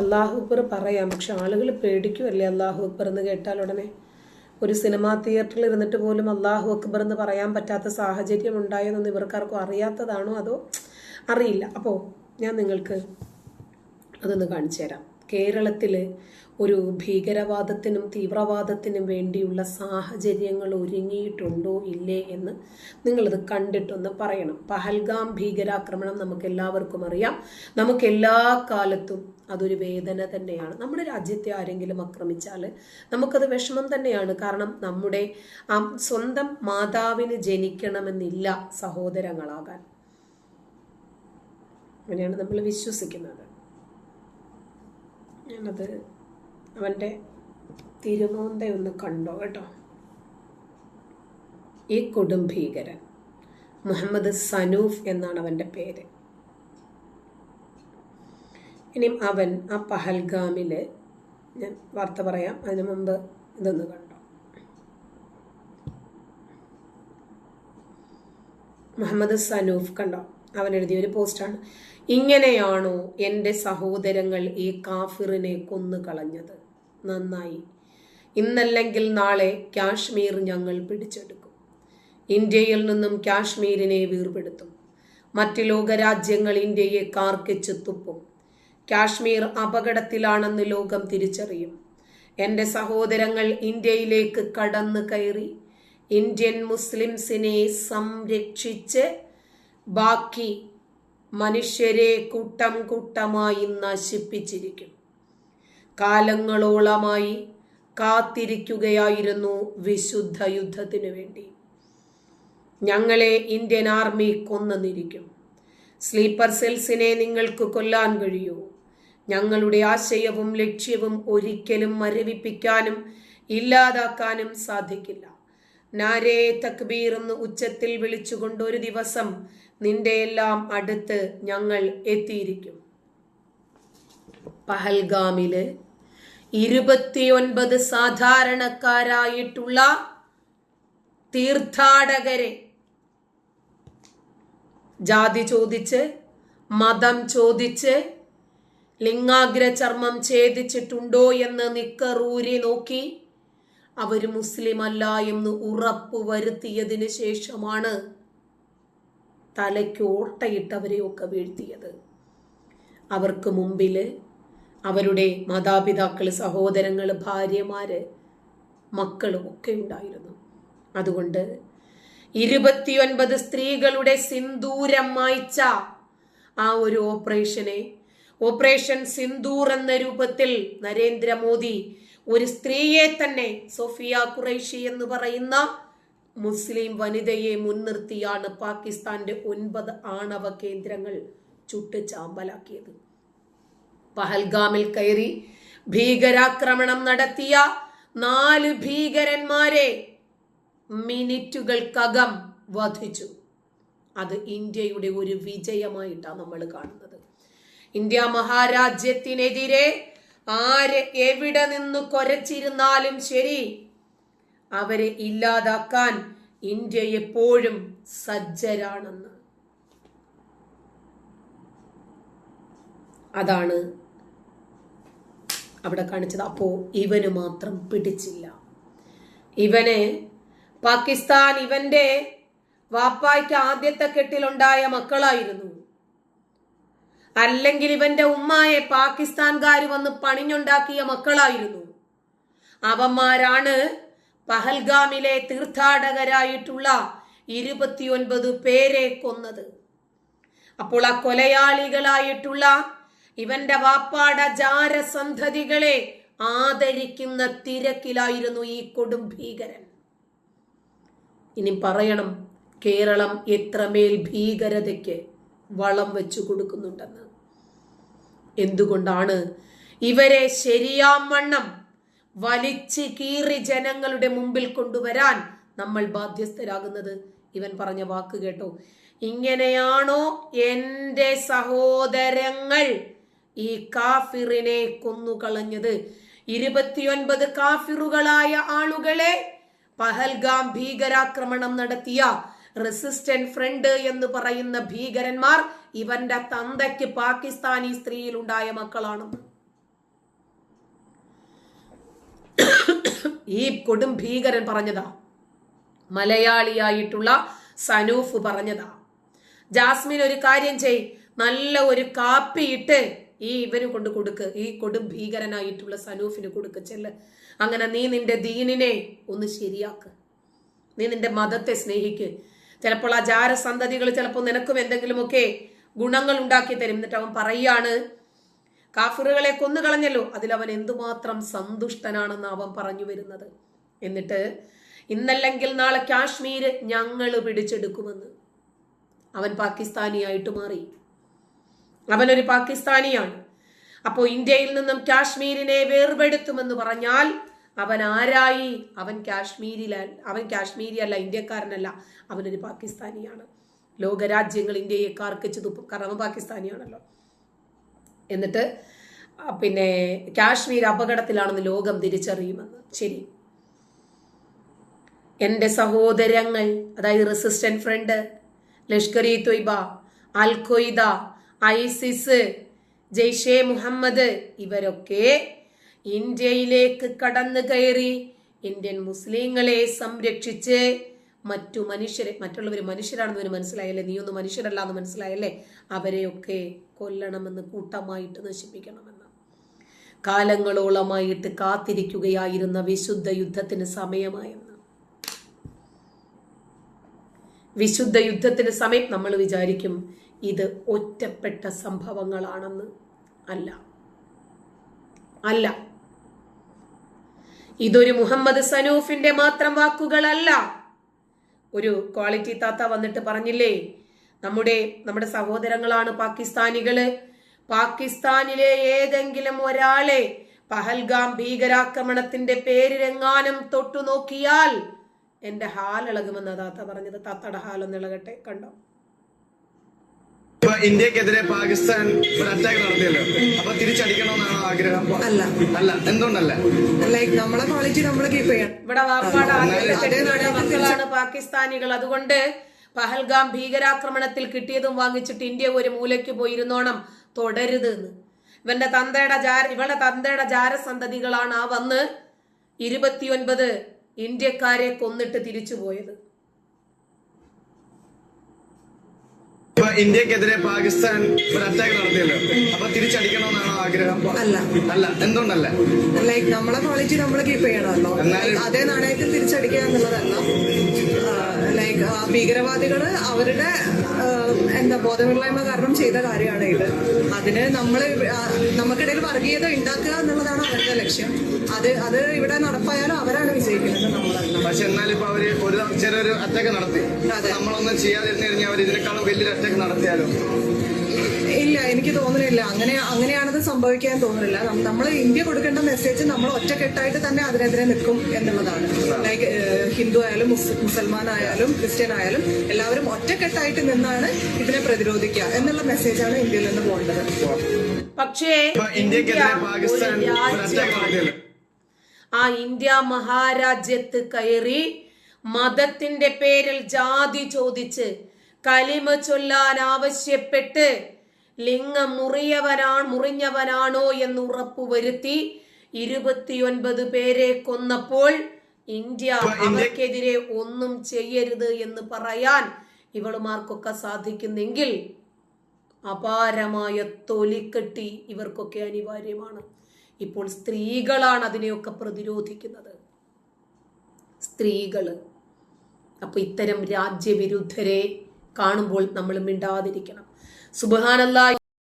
അള്ളാഹു അക്ബർ പറയാം പക്ഷെ ആളുകൾ പേടിക്കുമല്ലേ അള്ളാഹു അക്ബർ? എന്ന് കേട്ടാൽ ഉടനെ ഒരു സിനിമാ തിയേറ്ററിൽ ഇരുന്നിട്ട് പോലും അള്ളാഹു അക്ബർ എന്ന് പറയാൻ പറ്റാത്ത സാഹചര്യം ഉണ്ടായെന്നൊന്നും ഇവർക്കാർക്കും അറിയാത്തതാണോ അതോ അറിയില്ല. അപ്പോൾ ഞാൻ നിങ്ങൾക്ക് അതൊന്ന് കാണിച്ചു തരാം. കേരളത്തിൽ ഒരു ഭീകരവാദത്തിനും തീവ്രവാദത്തിനും വേണ്ടിയുള്ള സാഹചര്യങ്ങൾ ഒരുങ്ങിയിട്ടുണ്ടോ ഇല്ലേ എന്ന് നിങ്ങളത് കണ്ടിട്ടൊന്ന് പറയണം. പഹൽഗാം ഭീകരാക്രമണം നമുക്ക് എല്ലാവർക്കും അറിയാം. നമുക്ക് എല്ലാ കാലത്തും അതൊരു വേദന തന്നെയാണ്. നമ്മുടെ രാജ്യത്തെ ആരെങ്കിലും ആക്രമിച്ചാൽ നമുക്കത് വിഷമം തന്നെയാണ്. കാരണം നമ്മുടെ സ്വന്തം മാതാവിന് ജനിക്കണമെന്നില്ല സഹോദരങ്ങളാകാൻ. അങ്ങനെയാണ് നമ്മൾ വിശ്വസിക്കുന്നത്. ഞാനത് അവന്റെ ഒന്ന് കണ്ടോ കേട്ടോ? ഈ കൊടും ഭീകരൻ മുഹമ്മദ് സനൂഫ് എന്നാണ് അവന്റെ പേര്. ഇനിയും അവൻ ആ പഹൽഗാമിൽ ഞാൻ വാർത്ത പറയാം അതിനു മുമ്പ് ഇതൊന്ന് കണ്ടോ? മുഹമ്മദ് സനൂഫ് കണ്ടോ? അവൻ എഴുതിയ ഒരു പോസ്റ്റാണ്. ഇങ്ങനെയാണോ എന്റെ സഹോദരങ്ങൾ ഈ കാഫിറിനെ കൊന്നു കളഞ്ഞത് നന്നായി. ഇന്നല്ലെങ്കിൽ നാളെ കാശ്മീർ ഞങ്ങൾ പിടിച്ചെടുക്കും. ഇന്ത്യയിൽ നിന്നും കാശ്മീരിനെ വീർപെടുത്തും. മറ്റ് ലോകരാജ്യങ്ങൾ ഇന്ത്യയെ കാർക്കിച്ച് തുപ്പും. കാശ്മീർ അപകടത്തിലാണെന്ന് ലോകം തിരിച്ചറിയും. എന്റെ സഹോദരങ്ങൾ ഇന്ത്യയിലേക്ക് കടന്നു കയറി. ഇന്ത്യൻ മുസ്ലിംസിനെ സംരക്ഷിച്ച് ബാക്കി മനുഷ്യരെ കൂട്ടം കൂട്ടമായി നശിപ്പിച്ചിരിക്കും. കാലങ്ങളോളമായി കാത്തിരിക്കുകയായിരുന്നു വിശുദ്ധ യുദ്ധത്തിനു വേണ്ടി. ഞങ്ങളെ ഇന്ത്യൻ ആർമി കൊന്നിരിക്കും സ്ലീപ്പർ സെൽസിനെ നിങ്ങൾക്ക് കൊല്ലാൻ കഴിയൂ. ഞങ്ങളുടെ ആശയവും ലക്ഷ്യവും ഒരിക്കലും മരവിപ്പിക്കാനും ഇല്ലാതാക്കാനും സാധിക്കില്ല. നാരേ തക്ബീർ എന്ന് ഉച്ചത്തിൽ വിളിച്ചുകൊണ്ട് ഒരു ദിവസം നിന്റെ എല്ലാം അടുത്ത് ഞങ്ങൾ എത്തിയിരിക്കും. പഹൽഗാമിൽ ഇരുപത്തിയൊൻപത് സാധാരണക്കാരായിട്ടുള്ള തീർത്ഥാടകരെ ജാതി ചോദിച്ച് മതം ചോദിച്ച് ലിംഗാഗ്ര ചർമ്മം ഛേദിച്ചിട്ടുണ്ടോ എന്ന് നിക്കറൂരി നോക്കി അവർ മുസ്ലിം അല്ല എന്ന് ഉറപ്പ് വരുത്തിയതിന് ശേഷമാണ് തലയ്ക്ക് ഓട്ടയിട്ടവരെയൊക്കെ വീഴ്ത്തിയത്. അവർക്ക് മുമ്പിൽ അവരുടെ മാതാപിതാക്കൾ സഹോദരങ്ങൾ ഭാര്യമാര് മക്കളും ഒക്കെ ഉണ്ടായിരുന്നു. അതുകൊണ്ട് ഇരുപത്തിയൊൻപത് സ്ത്രീകളുടെ സിന്ദൂരം മായ്ച്ച ആ ഒരു ഓപ്പറേഷനെ ഓപ്പറേഷൻ സിന്ദൂർ എന്ന രൂപത്തിൽ നരേന്ദ്രമോദി ഒരു സ്ത്രീയെ തന്നെ സോഫിയ ഖുറൈഷി എന്ന് പറയുന്ന മുസ്ലിം വനിതയെ മുൻനിർത്തിയാണ് പാകിസ്ഥാന്റെ ഒൻപത് ആണവ കേന്ദ്രങ്ങൾ ചുട്ട് ചാമ്പലാക്കിയത് പഹൽഗാമിൽ കയറി ഭീകരാക്രമണം നടത്തിയ നാല് ഭീകരന്മാരെ മിനിറ്റുകൾക്കകം വധിച്ചു. അത് ഇന്ത്യയുടെ ഒരു വിജയമായിട്ടാണ് നമ്മൾ കാണുന്നത്. ഇന്ത്യ മഹാരാജ്യത്തിനെതിരെ ആര് എവിടെ നിന്ന് കൊരച്ചിരുന്നാലും ശരി. അവരെ ഇല്ലാതാക്കാൻ ഇന്ത്യ എപ്പോഴും സജ്ജരാണെന്ന്. അതാണ് അവിടെ കാണിച്ചത്. അപ്പോ ഇവന് മാത്രം പിടിച്ചില്ല. ഇവനെ പാകിസ്ഥാൻ ഇവന്റെ വാപ്പായ്ക്ക് ആദ്യത്തെ കെട്ടിലുണ്ടായ മക്കളായിരുന്നു. അല്ലെങ്കിൽ ഇവന്റെ ഉമ്മായെ പാകിസ്ഥാൻകാർ വന്ന് പണിഞ്ഞുണ്ടാക്കിയ മക്കളായിരുന്നു. അവന്മാരാണ് പഹൽഗാമിലെ തീർത്ഥാടകരായിട്ടുള്ള ഇരുപത്തിയൊൻപത് പേരെ കൊന്നത്. അപ്പോൾ ആ കൊലയാളികളായിട്ടുള്ള ഇവന്റെ വാപ്പാട ജാരസന്ധതികളെ ആദരിക്കുന്ന തിരക്കിലായിരുന്നു ഈ കൊടും ഭീകരൻ. ഇനി പറയണം കേരളം എത്രമേൽ ഭീകരതയ്ക്ക് വളം വെച്ചു കൊടുക്കുന്നുണ്ടെന്ന്. എന്തുകൊണ്ടാണ് ഇവരെ ശരിയാമണ്ണം വലിച്ച് കീറി ജനങ്ങളുടെ മുമ്പിൽ കൊണ്ടുവരാൻ നമ്മൾ ബാധ്യസ്ഥരാകുന്നത്? ഇവൻ പറഞ്ഞ വാക്ക് കേട്ടോ. ഇങ്ങനെയാണോ എന്റെ സഹോദരങ്ങൾ ഈ കാഫിറിനെ കൊന്നുകളഞ്ഞത്? ഇരുപത്തിയൊൻപത് കാഫിറുകളായ ആളുകളെ പഹൽഗാം ഭീകരാക്രമണം നടത്തിയ റെസിസ്റ്റന്റ് ഫ്രണ്ട് എന്ന് പറയുന്ന ഭീകരന്മാർ ഇവന്റെ തന്തയ്ക്ക് പാകിസ്ഥാനി സ്ത്രീയിൽ ഉണ്ടായ മക്കളാണ്. ഈ കൊടും ഭീകരൻ പറഞ്ഞതാ. മലയാളിയായിട്ടുള്ള സനൂഫ് പറഞ്ഞതാ. ജാസ്മിൻ ഒരു കാര്യം ചെയ് നല്ല ഒരു കാപ്പി ഇട്ട് ഈ ഇവന് കൊണ്ട് കൊടുക്ക് ഈ കൊടും ഭീകരനായിട്ടുള്ള സനൂഫിന് കൊടുക്ക് ചെല്ല്. അങ്ങനെ നീ നിന്റെ ദീനിനെ ഒന്ന് ശരിയാക്ക്. നീ നിന്റെ മതത്തെ സ്നേഹിക്ക്. ചിലപ്പോൾ ആ ജാരസന്തതികൾ ചിലപ്പോൾ നിനക്കും എന്തെങ്കിലുമൊക്കെ ഗുണങ്ങൾ ഉണ്ടാക്കി തരും. എന്നിട്ട് അവൻ പറയാണ് കാഫിറുകളെ കൊന്നുകളഞ്ഞല്ലോ. അതിലവൻ എന്തുമാത്രം സന്തുഷ്ടനാണെന്ന് അവൻ പറഞ്ഞു വരുന്നത്. എന്നിട്ട് ഇന്നല്ലെങ്കിൽ നാളെ കാശ്മീര് ഞങ്ങൾ പിടിച്ചെടുക്കുമെന്ന്. അവൻ പാകിസ്ഥാനിയായിട്ട് മാറി. അവനൊരു പാകിസ്ഥാനിയാണ്. അപ്പോൾ ഇന്ത്യയിൽ നിന്നും കാശ്മീരിനെ വേർപെടുത്തുമെന്ന് പറഞ്ഞാൽ അവൻ ആരായി? അവൻ കാശ്മീരില അവൻ കാശ്മീരി അല്ല ഇന്ത്യക്കാരനല്ല അവനൊരു പാകിസ്ഥാനിയാണ്. ലോകരാജ്യങ്ങൾ ഇന്ത്യയെ കാർക്കിച്ച് തുപ്പും കാരണം പാകിസ്ഥാനിയാണല്ലോ. എന്നിട്ട് പിന്നെ കാശ്മീർ അപകടത്തിലാണെന്ന് ലോകം തിരിച്ചറിയുമെന്ന്. ശരി. എന്റെ സഹോദരങ്ങൾ അതായത് resistant front Lashkar e Taiba al Qaeda ISIS Jaish Muhammad ഇവരൊക്കെ ഇന്ത്യയിലേക്ക് കടന്നു കയറി ഇന്ത്യൻ മുസ്ലിങ്ങളെ സംരക്ഷിച്ച് മറ്റു മനുഷ്യരെ മറ്റുള്ളവർ മനുഷ്യരാണെന്ന് ഒരു മനസ്സിലായല്ലേ? നീയൊന്നും മനുഷ്യരല്ല എന്ന് മനസ്സിലായല്ലേ? അവരെയൊക്കെ കൊല്ലണമെന്ന് കൂട്ടമായിട്ട് നശിപ്പിക്കണമെന്ന്. കാലങ്ങളോളമായിട്ട് കാത്തിരിക്കുകയായിരുന്ന വിശുദ്ധ യുദ്ധത്തിന് സമയമായെന്ന്. വിശുദ്ധ യുദ്ധത്തിന് സമയം നമ്മൾ വിചാരിക്കും ഇത് ഒറ്റപ്പെട്ട സംഭവങ്ങളാണെന്ന് അല്ല. അല്ല. ഇതൊരു മുഹമ്മദ് സനൂഫിന്റെ മാത്രം വാക്കുകളല്ല. ഒരു ക്വാളിറ്റി താത്ത വന്നിട്ട് പറഞ്ഞില്ലേ നമ്മുടെ നമ്മുടെ സഹോദരങ്ങളാണ് പാകിസ്ഥാനികൾ. പാകിസ്ഥാനിലെ ഏതെങ്കിലും ഒരാളെ പഹൽഗാം ഭീകരാക്രമണത്തിന്റെ പേരിലെങ്ങാനും തൊട്ടു നോക്കിയാൽ എന്റെ ഹാൽ ഇളകുമെന്ന താത്ത പറഞ്ഞത്. താത്തയുടെ ഹാലൊന്ന് ഇളകട്ടെ കണ്ടോ? ഇപ്പൊ ഇന്ത്യക്കെതിരെ പാകിസ്ഥാൻ ഒരു അറ്റാക്ക് നടത്തിയല്ലോ. അപ്പൊ തിരിച്ചടിക്കണമെന്നാണ് ആഗ്രഹം? അല്ല. അല്ല. എന്തുകൊണ്ടല്ല? ലൈക്ക് നമ്മളെ ക്വാളിറ്റി നമ്മൾ കീപ്പ് ചെയ്യണം. ഇവിടെ വാപ്പാട് ആദ്യത്തെ തെറ്റുകളുടെ മക്കളാണ് പാകിസ്ഥാനികൾ. അതുകൊണ്ട് പഹൽഗാം ഭീകരാക്രമണത്തിൽ കിട്ടിയതും വാങ്ങിച്ചിട്ട് ഇന്ത്യ ഒരു മൂലയ്ക്ക് പോയിരുന്നോണം. തുടരുത് എന്ന് ഇവന്റെ തന്തയുടെ ജാര ഇവളുടെ തന്തയുടെ ജാരസന്തതികളാണ് ആ വന്ന് ഇരുപത്തിയൊൻപത് ഇന്ത്യക്കാരെ കൊന്നിട്ട് തിരിച്ചു പോയത് ഇപ്പൊ ഇന്ത്യക്കെതിരെ പാകിസ്ഥാൻ ഒരു അറ്റാക്ക് നടത്തിയല്ലോ. അപ്പൊ തിരിച്ചടിക്കണമെന്നാണോ ആഗ്രഹം? അല്ല. അല്ല. എന്തുകൊണ്ടല്ല? ലൈക്ക് നമ്മളെ ക്വാളിറ്റി നമ്മൾ കീപ്പ് ചെയ്യണമല്ലോ. അതേ നാണയത്തിൽ തിരിച്ചടിക്കുക എന്നുള്ളതല്ല. ലൈക്ക് ഭീകരവാദികൾ അവരുടെ എന്താ ബോധമില്ലായ്മ കാരണം ചെയ്ത കാര്യമാണ് ഇത്. അതിന് നമ്മൾ നമുക്കിടയിൽ വർഗീയത ഉണ്ടാക്കുക എന്നുള്ളതാണ് അവരുടെ ലക്ഷ്യം. അത് അത് ഇവിടെ നടപ്പായാലും അവരാണ് വിജയിക്കുന്നത് നമ്മളല്ല പക്ഷെ എന്നാലും ഇപ്പൊ അവർ ഒരു അറ്റാക്ക് നടത്തി. നമ്മളൊന്നും ചെയ്യാതിരുന്നു കഴിഞ്ഞാൽ അവർ ഇതിനേക്കാളും വലിയൊരു അറ്റാക്ക് നടത്തിയാലോ? ഇല്ല എനിക്ക് തോന്നുന്നില്ല. അങ്ങനെ അങ്ങനെയാണത് സംഭവിക്കാൻ തോന്നുന്നില്ല. നമ്മൾ ഇന്ത്യ കൊടുക്കേണ്ട മെസ്സേജ് നമ്മൾ ഒറ്റക്കെട്ടായിട്ട് തന്നെ അതിനെതിരെ നിൽക്കും എന്നുള്ളതാണ്. ലൈക്ക് ഹിന്ദു ആയാലും മുസൽമാൻ ആയാലും ക്രിസ്ത്യൻ ആയാലും എല്ലാവരും ഒറ്റക്കെട്ടായിട്ട് നിന്നാണ് ഇതിനെ പ്രതിരോധിക്കുക എന്നുള്ള മെസ്സേജാണ് ഇന്ത്യയിൽ നിന്ന് പോകേണ്ടത്. പക്ഷേ ആ ഇന്ത്യ മഹാരാജ്യത്ത് കയറി മതത്തിന്റെ പേരിൽ ജാതി ചോദിച്ച് കലിമ ചൊല്ലാൻ ആവശ്യപ്പെട്ട് ലിംഗം മുറിയവനാ മുറിഞ്ഞവനാണോ എന്ന് ഉറപ്പുവരുത്തി ഇരുപത്തിയൊൻപത് പേരെ കൊന്നപ്പോൾ ഇന്ത്യ അവർക്കെതിരെ ഒന്നും ചെയ്യരുത് എന്ന് പറയാൻ ഇവളുമാർക്കൊക്കെ സാധിക്കുന്നെങ്കിൽ അപാരമായ തൊലിക്കെട്ടി ഇവർക്കൊക്കെ അനിവാര്യമാണ്. ഇപ്പോൾ സ്ത്രീകളാണ് അതിനെയൊക്കെ പ്രതിരോധിക്കുന്നത്. സ്ത്രീകൾ. അപ്പൊ ഇത്തരം രാജ്യവിരുദ്ധരെ കാണുമ്പോൾ നമ്മൾ മിണ്ടാതിരിക്കണം. സുബഹാനല്ല